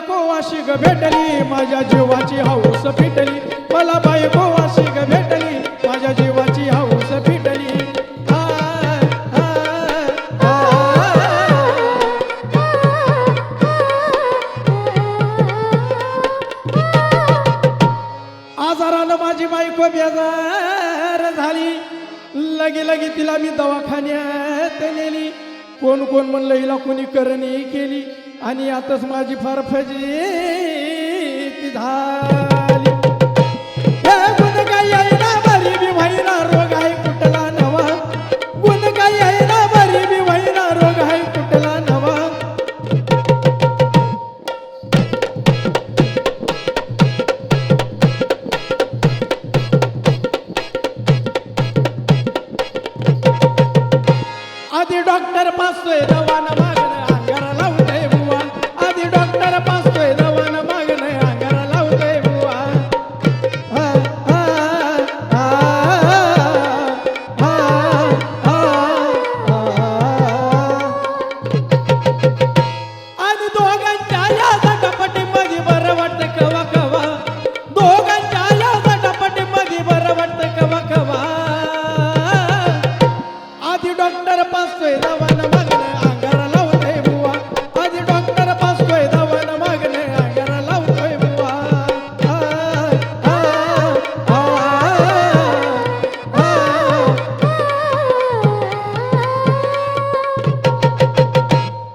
ग भेटली बायको अशी भेटली माझ्या जीवाची हाऊस फिटली. मला बायको अशी ग भेटली माझ्या जीवाची हाऊस फिटली. आजारानं माझी बायको बेजार झाली. लगे लगे तिला मी दवाखान्यात नेली. कोण कोण म्हणलं हिला कोणी करणी केली. आणि आताच माझी फार फजी झाली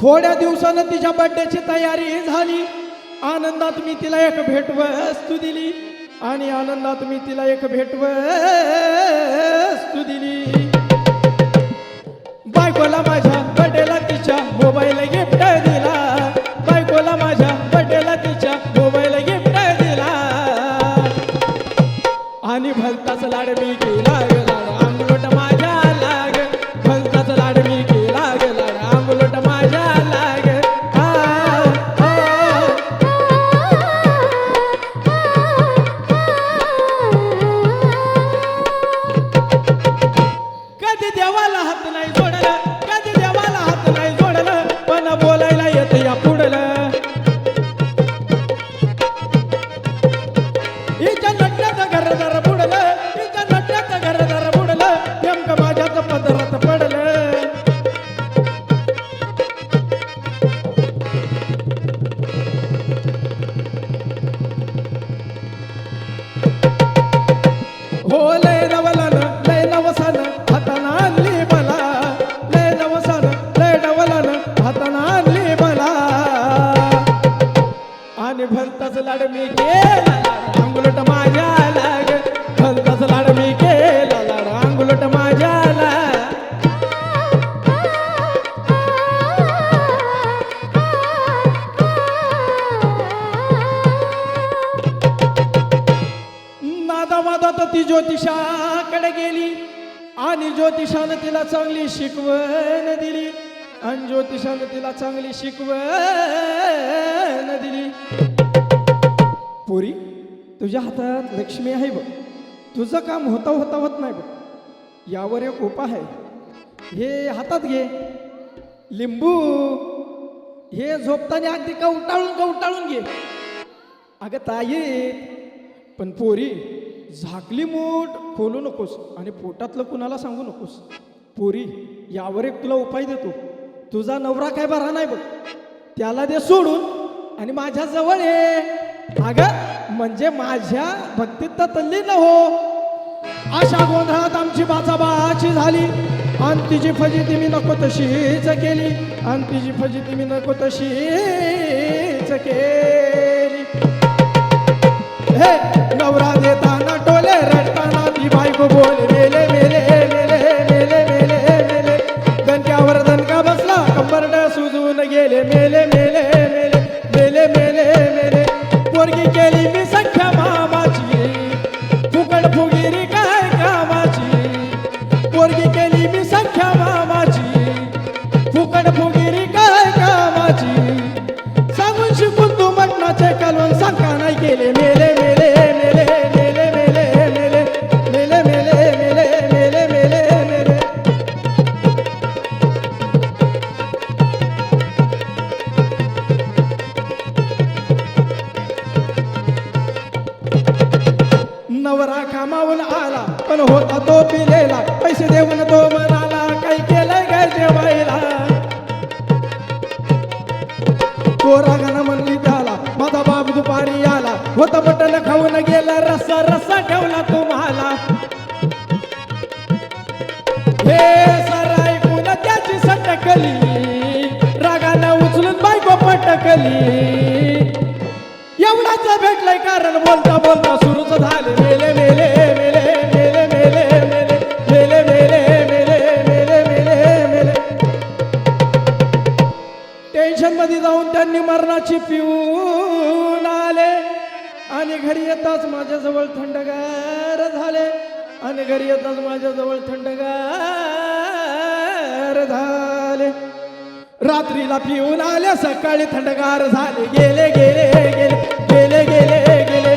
थोड्या दिवसानं तिच्या बड्डेची तयारी झाली. आनंदात मी तिला एक भेटवस्तू दिली. आणि आनंदात मी तिला एक भेटवस्तू दिली. बायकोला माझ्या হাতে নাই लाड मी केला अंगुलट माझ्या लाग. भलताच लाड मी केला लाड अंगुलट माझ्या नादा मादा तर ती ज्योतिषाकडे गेली आणि ज्योतिषानं तिला चांगली शिकवण दिली. आणि ज्योतिषानं तिला चांगली शिकवण दिली. तुझ्या हातात लक्ष्मी आहे बघ. तुझं काम होता होता होत नाही बघ. यावर एक उपाय आहे. हे हातात घे. लिंबू. हे झोपताना अगदी कवटाळून कवटाळून घे. अगं ताई पण पोरी झाकली मूठ खोलू नकोस आणि पोटातलं कुणाला सांगू नकोस. पोरी यावर एक तुला उपाय देतो. तुझा नवरा काय बरा नाही बघ. त्याला दे सोडून आणि माझ्या जवळ ये. अग म्हणजे माझ्या भक्तीत तर तल्लीन हो. अशा गोंधळात आमची बाचाबाची झाली. आणि तिची फजिती मी नको तशीच केली. आणि तिची फजिती मी नको तशीच केली. हे नवरा देताना टोले रडताना ती बायको बोल मेले मेले मेले मेले मेले मेले. दणक्यावर दणका बसला कंबरड सुजून गेले मेले मेले. हे सारा ऐकून त्याची सटकली रागानं उचलून बायको पटकली एवढाच भेटलंय कारण बोलता बोलता सुरूच झाले मेले मेले मेले मेले मेले मेले मेले मेले मेले मेले मेले टेन्शनमध्ये जाऊन त्यांनी मरणाची पिऊन आले आणि घरी येताच माझ्याजवळ थंडगार झाले आणि घरी येताच माझ्याजवळ थंडगार झाले. रात्रीला पिऊन आल्या सकाळी थंडगार झाले. गेले गेले गेले गेले गेले गेले.